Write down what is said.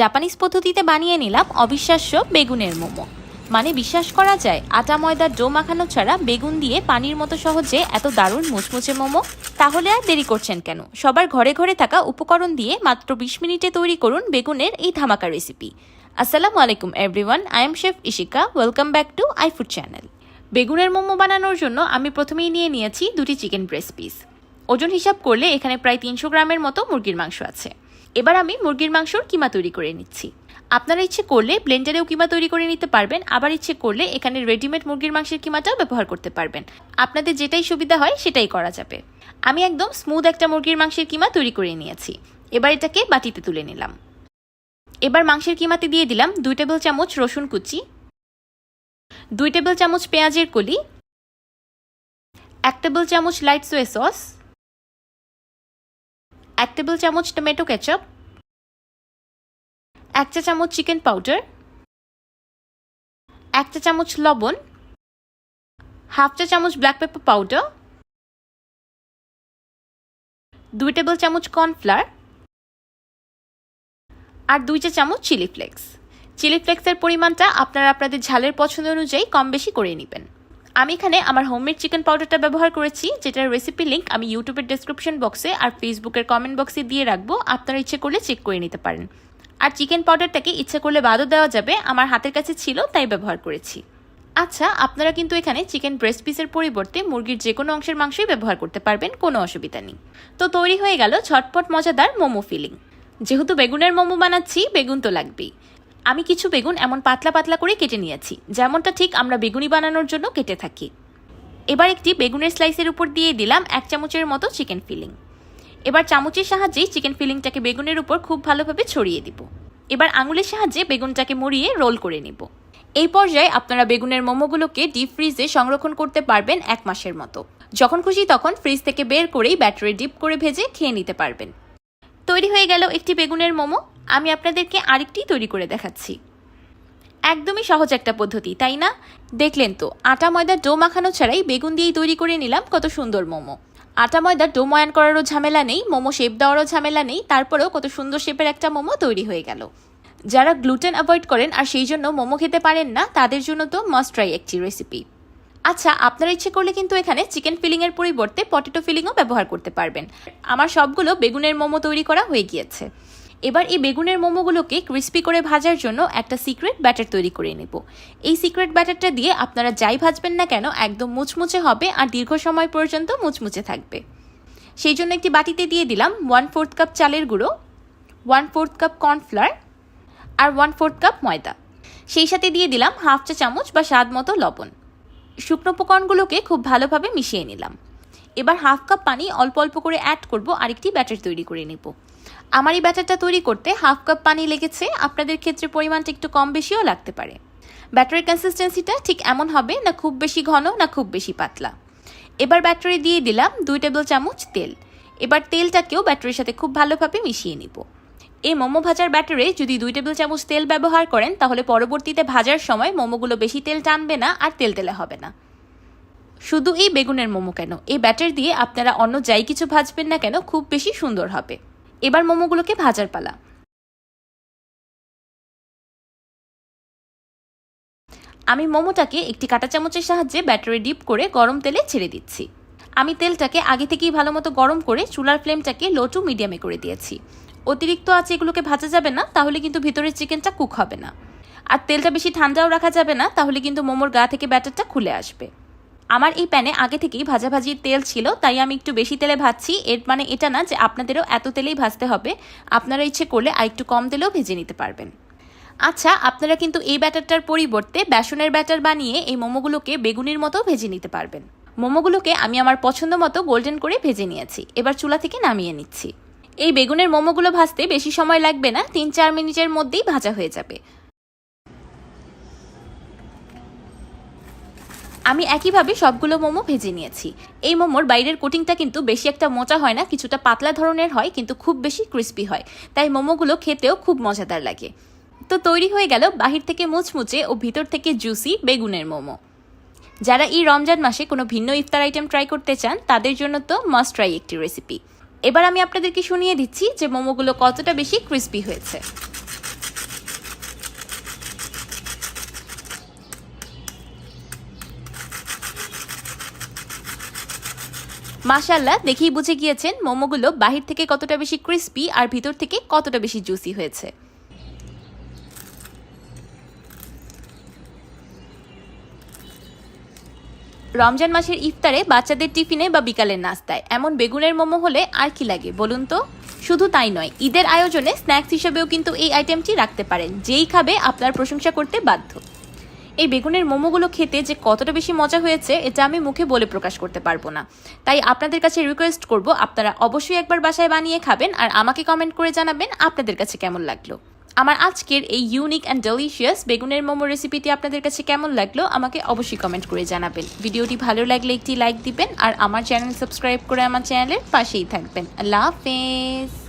Japanese পদ্ধতিতে বানিয়ে নিলাম অবিশ্বাস্য বেগুনের মোমো। মানে বিশ্বাস করা যায়, আটা ময়দার ডো মাখানো ছাড়া বেগুন দিয়ে পানির মতো সহজে এত দারুণ মুচমুচে মোমো? তাহলে আর দেরি করছেন কেন? সবার ঘরে ঘরে থাকা উপকরণ দিয়ে মাত্র বিশ মিনিটে তৈরি করুন বেগুনের এই ধামাকা রেসিপি। আসসালামু আলাইকুম everyone, I am chef Ishika, welcome back to I food channel. বেগুনের মোমো বানানোর জন্য আমি প্রথমেই নিয়ে নিয়েছি দুটি চিকেন ব্রেস্ট পিস। ওজন হিসাব করলে এখানে প্রায় তিনশো গ্রামের মতো মুরগির মাংস আছে। এবার আমি মুরগির মাংসর কিমা তৈরি করে নিচ্ছি। আপনারা ইচ্ছে করলে ব্লেন্ডারেও কিমা তৈরি করে নিতে পারবেন, আবার ইচ্ছে করলে এখানে রেডিমেড মুরগির মাংসের কিমাটাও ব্যবহার করতে পারবেন। আপনাদের যেটাই সুবিধা হয় সেটাই করা যাবে। আমি একদম স্মুথ একটা মুরগির মাংসের কিমা তৈরি করে নিয়েছি। এবার এটাকে বাটিতে তুলে নিলাম। এবার মাংসের কিমাতে দিয়ে দিলাম দুই টেবিল চামচ রসুন কুচি, দুই টেবিল চামচ পেঁয়াজের কলি, এক টেবিল চামচ লাইট সোয়া সস এক টেবিল চামচ টমেটো কেচাপ, এক চা চামচ চিকেন পাউডার, এক চা চামচ লবণ, হাফ চা চামচ ব্ল্যাক পেপার পাউডার, দুই টেবিল চামচ কর্নফ্লাওয়ার আর দুই চা চামচ চিলি ফ্লেক্স। চিলি ফ্লেক্সের পরিমাণটা আপনারা আপনাদের ঝালের পছন্দ অনুযায়ী কম বেশি করে নেবেন। আমি এখানে আমার হোমমেড চিকেন পাউডারটা ব্যবহার করেছি, যেটার রেসিপি লিঙ্ক আমি ইউটিউবের ডেসক্রিপশন বক্সে আর ফেসবুকের কমেন্ট বক্সে দিয়ে রাখব। আপনারা ইচ্ছে করলে চেক করে নিতে পারেন। আর চিকেন পাউডারটাকে ইচ্ছে করলে বাদও দেওয়া যাবে, আমার হাতের কাছে ছিল, তাই ব্যবহার করেছি। আচ্ছা আপনারা কিন্তু এখানে চিকেন ব্রেস্ট পিসের পরিবর্তে মুরগির যে কোনো অংশের মাংসই ব্যবহার করতে পারবেন, কোনো অসুবিধা নেই। তো তৈরি হয়ে গেল ছটপট মজাদার মোমো ফিলিং যেহেতু বেগুনের মোমো বানাচ্ছি, বেগুন তো লাগবেই। আমি কিছু বেগুন এমন পাতলা পাতলা করে কেটে নিয়েছি। যেমনটা ঠিক আমরা বেগুনি বানানোর জন্য কেটে থাকি। এবার একটি বেগুনের স্লাইসের উপর দিয়ে দিলাম এক চামচের মতো চিকেন ফিলিং এবার চামচের সাহায্যেই চিকেন ফিলিংটাকে বেগুনের উপর খুব ভালোভাবে ছড়িয়ে দিব। এবার আঙুলের সাহায্যে বেগুনটাকে মুড়িয়ে রোল করে নিব। এই পর্যায়ে আপনারা বেগুনের মোমোগুলোকে ডিপ ফ্রিজে সংরক্ষণ করতে পারবেন এক মাসের মতো। যখন খুশি তখন ফ্রিজ থেকে বের করেই ব্যাটারি ডিপ করে ভেজে খেয়ে নিতে পারবেন। তৈরি হয়ে গেল একটি বেগুনের মোমো। আমি আপনাদেরকে আরেকটি তৈরি করে দেখাচ্ছি। একদমই সহজ একটা পদ্ধতি, তাই না? দেখলেন তো, আটা, ময়দার ডো মাখানো ছাড়াই বেগুন দিয়েই তৈরি করে নিলাম কত সুন্দর মোমো। আটা, ময়দার ডো ময়ান করারও ঝামেলা নেই, মোমো শেপ দেওয়ারও ঝামেলা নেই, তারপরেও কত সুন্দর শেপের একটা মোমো তৈরি হয়ে গেল। যারা গ্লুটেন অ্যাভয়েড করেন আর সেই জন্য মোমো খেতে পারেন না, তাদের জন্য তো মাস্ট ট্রাই একটি রেসিপি। আচ্ছা আপনারা ইচ্ছে করলে কিন্তু এখানে চিকেন ফিলিংয়ের পরিবর্তে পটেটো ফিলিংও ব্যবহার করতে পারবেন। আমার সবগুলো বেগুনের মোমো তৈরি করা হয়ে গিয়েছে। এবার এই বেগুনের মোমোগুলোকে ক্রিস্পি করে ভাজার জন্য একটা সিক্রেট ব্যাটার তৈরি করে নেব। এই সিক্রেট ব্যাটারটা দিয়ে আপনারা যাই ভাজবেন না কেন, একদম মুচমুচে হবে আর দীর্ঘ সময় পর্যন্ত মুচমুচে থাকবে। সেই জন্য একটি বাটিতে দিয়ে দিলাম ওয়ান ফোর্থ কাপ চালের গুঁড়ো ওয়ান ফোর্থ কাপ কর্নফ্লাওয়ার আর ওয়ান ফোর্থ কাপ ময়দা। সেই সাথে দিয়ে দিলাম হাফ চা চামচ বা স্বাদ মতো লবণ। শুকনো উপকরণগুলোকে খুব ভালোভাবে মিশিয়ে নিলাম। এবার হাফ কাপ পানি অল্প অল্প করে অ্যাড করব আরেকটি ব্যাটার তৈরি করে নেব। আমার এই ব্যাটারটা তৈরি করতে হাফ কাপ পানি লেগেছে। আপনাদের ক্ষেত্রে পরিমাণটা একটু কম বেশিও লাগতে পারে। ব্যাটারের কনসিস্টেন্সিটা ঠিক এমন হবে না খুব বেশি ঘন, না খুব বেশি পাতলা। এবার ব্যাটারি দিয়ে দিলাম দুই টেবিল চামচ তেল। এবার তেলটাকেও ব্যাটারির সাথে খুব ভালোভাবে মিশিয়ে নিব। এই মোমো ভাজার ব্যাটারে যদি দুই টেবিল চামচ তেল ব্যবহার করেন, তাহলে পরবর্তীতে ভাজার সময় মোমোগুলো বেশি তেল টানবে না আর তেল তেলে হবে না। শুধু এই বেগুনের মোমো কেন? এই ব্যাটার দিয়ে আপনারা অন্য যাই কিছু ভাজবেন না কেন, খুব বেশি সুন্দর হবে। এবার মোমোগুলোকে ভাজার পালা। আমি মোমোটাকে একটি কাঁটা চামচের সাহায্যে ব্যাটারি ডিপ করে গরম তেলে ছেড়ে দিচ্ছি। আমি তেলটাকে আগে থেকেই ভালো মতো গরম করে চুলার ফ্লেমটাকে লো টু মিডিয়ামে করে দিয়েছি। অতিরিক্ত আছে এগুলোকে ভাজা যাবে না, তাহলে কিন্তু ভিতরের চিকেনটা কুক হবে না। আর তেলটা বেশি ঠান্ডাও রাখা যাবে না, তাহলে কিন্তু মোমোর গা থেকে ব্যাটারটা খুলে আসবে। আমার এই প্যানে আগে থেকেই ভাজাভাজির তেল ছিল, তাই আমি একটু বেশি তেলে ভাজছি। এর মানে এটা না যে আপনাদেরও এত তেলেই ভাজতে হবে। আপনারা ইচ্ছে করলে আর একটু কম তেলেও ভেজে নিতে পারবেন। আচ্ছা আপনারা কিন্তু এই ব্যাটারটার পরিবর্তে বেসনের ব্যাটার বানিয়ে এই মোমোগুলোকে বেগুনির মতো ভেজে নিতে পারবেন। মোমোগুলোকে আমি আমার পছন্দ মতো গোল্ডেন করে ভেজে নিয়েছি। এবার চুলা থেকে নামিয়ে নিচ্ছি। এই বেগুনের মোমোগুলো ভাজতে বেশি সময় লাগবে না, তিন চার মিনিটের মধ্যেই ভাজা হয়ে যাবে। আমি একইভাবে সবগুলো মোমো ভেজে নিয়েছি। এই মোমোর বাইরের কোটিংটা কিন্তু বেশি একটা মোচা হয় না, কিছুটা পাতলা ধরনের হয়, কিন্তু খুব বেশি ক্রিস্পি হয়। তাই মোমোগুলো খেতেও খুব মজাদার লাগে। তো তৈরি হয়ে গেল বাহির থেকে মুচমুচে ও ভিতর থেকে জুসি বেগুনের মোমো। যারা এই রমজান মাসে কোনো ভিন্ন ইফতার আইটেম ট্রাই করতে চান, তাদের জন্য তো মাস্ট ট্রাই একটি রেসিপি এবার আমি আপনাদেরকে শুনিয়ে দিচ্ছি যে মোমোগুলো কতটা বেশি ক্রিস্পি হয়েছে। মাশাল্লাহ দেখেই বুঝে গিয়েছেন মোমোগুলো বাহির থেকে কতটা বেশি ক্রিস্পি আর ভিতর থেকে কতটা বেশি জুসি হয়েছে। রমজান মাসের ইফতারে বাচ্চাদের টিফিনে বা বিকালের নাস্তায় এমন বেগুনের মোমো হলে আর কি লাগে বলুন তো? শুধু তাই নয়, ঈদের আয়োজনে স্ন্যাক্স হিসেবেও কিন্তু এই আইটেমটি রাখতে পারেন, যেই খাবে আপনার প্রশংসা করতে বাধ্য। এই বেগুনের মোমোগুলো খেতে যে কতটা বেশি মজা হয়েছে, এটা আমি মুখে বলে প্রকাশ করতে পারব না। তাই আপনাদের কাছে রিকোয়েস্ট করব, আপনারা অবশ্যই একবার বাসায় বানিয়ে খাবেন আর আমাকে কমেন্ট করে জানাবেন আপনাদের কাছে কেমন লাগল। আমার আজকের এই ইউনিক অ্যান্ড ডেলিশিয়াস বেগুনের মোমো রেসিপিটি আপনাদের কাছে কেমন লাগল, আমাকে অবশ্যই কমেন্ট করে জানাবেন। ভিডিওটি ভালো লাগলে একটি লাইক দিবেন আর আমার চ্যানেল সাবস্ক্রাইব করে আমার চ্যানেলের পাশেই থাকবেন। আল্লাহ হাফেজ!